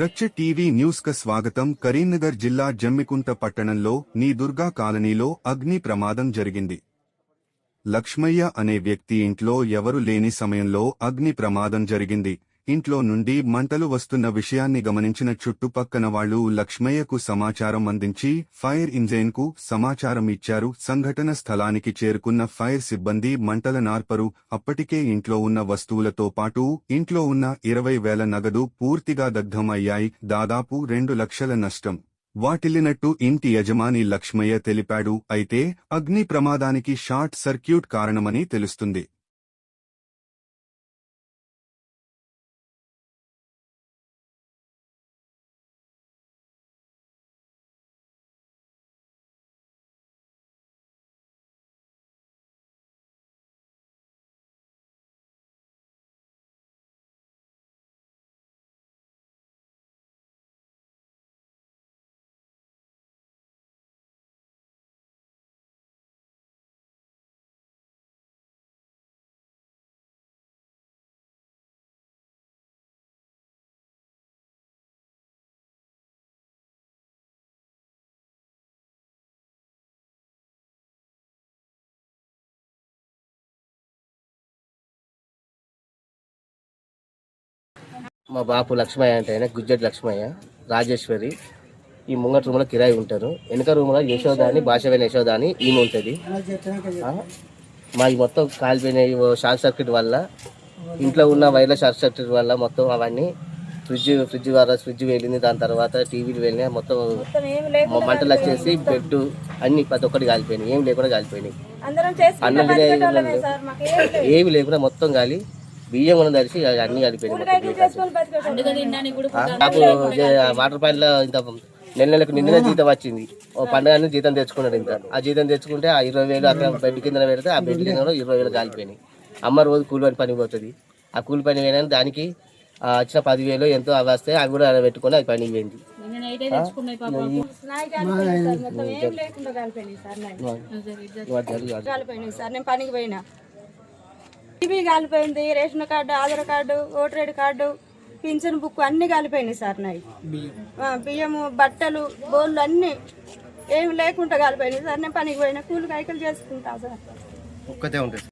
రచ్చ TV news క స్వాగతం. కరీంనగర్ జిల్లా జమ్మికుంట పట్టణంలో నీ దుర్గా కాలనీలో అగ్ని ప్రమాదం జరిగింది. లక్ష్మయ్య అనే వ్యక్తి ఇంట్లో ఎవరు లేని సమయంలో అగ్ని ప్రమాదం జరిగింది. ఇంట్లో నుండి మంటలు వస్తున్న విషయాన్ని గమనించిన చుట్టుపక్కన వాళ్ళు లక్ష్మయ్యకు సమాచారం అందించి ఫైర్ ఇంజైన్కు సమాచారం ఇచ్చారు. సంఘటన స్థలానికి చేరుకున్న ఫైర్ సిబ్బంది మంటల నార్పరు అప్పటికే ఇంట్లో ఉన్న వస్తువులతో పాటు ఇంట్లో ఉన్న ఇరవై వేల నగదు పూర్తిగా దగ్ధం అయ్యాయి దాదాపు రెండు లక్షల నష్టం. వాటిల్లినట్టు ఇంటి యజమాని లక్ష్మయ్య తెలిపాడు. అయితే అగ్ని ప్రమాదానికి షార్ట్ సర్క్యూట్ కారణమని తెలుస్తుంది. మా బాపు లక్ష్మయ్య అంటే ఆయన గుజ్జటి లక్ష్మయ్య రాజేశ్వరి ఈ ముంగట రూమ్లో కిరాయి ఉంటారు. వెనక రూమ్లో యశోద అని భాషమైన యశోద అని ఈమె ఉంటుంది? మాది మొత్తం కాలిపోయినాయి షార్ట్ సర్క్యూట్ వల్ల ఇంట్లో ఉన్న వైర్ల షార్ట్ సర్క్యూట్ వల్ల మొత్తం అవన్నీ ఫ్రిడ్జ్ ఫ్రిడ్జ్ వల్ల ఫ్రిడ్జ్ వెళ్ళింది దాని తర్వాత టీవీలు వెళ్ళినాయి మొత్తం మంటలు వచ్చేసి బెడ్ అన్ని ప్రతి ఒక్కటి కాలిపోయినాయి. ఏం లేకుండా కాలిపోయినాయి. అన్నం మాకు. ఏమి లేకుండా మొత్తం గాలి బియ్యం కూడా తడిసి అన్ని బతికేటోళ్ళం. నాకు వాటర్ పాయింట్లో ఇంత నెల నెలకు నిండిన జీతం వచ్చింది. ఓ పండుగ జీతం తెచ్చుకున్నాడు ఇంత. ఆ జీతం తెచ్చుకుంటే ఆ ఇరవై వేలు అక్కడ బెడ్ కింద పెడితే ఆ బెడ్ కింద కూడా ఇరవై వేలు కాలిపోయినాయి. అమ్మ రోజు కూలి పని పని పోతుంది. ఆ కూలి పని పోయినా దానికి ఆ వచ్చిన పదివేలు ఎంతో అవి వస్తే అవి కూడా పెట్టుకొని అది పని పోయింది. సార్. నేను పనికి పోయినా. టీవీ కాలిపోయింది ration card Aadhaar card voter ID card pension book అన్ని కాలిపోయినాయి సార్ నాయి. ఆ, బియ్యము బట్టలు బోళ్ళు అన్ని ఏమి లేకుండా కాలిపోయినాయి సార్. నేను పనికి పోయినా కూలి కైకలు చేసుకుంటా సార్. ఒక్కతే ఉంటుంది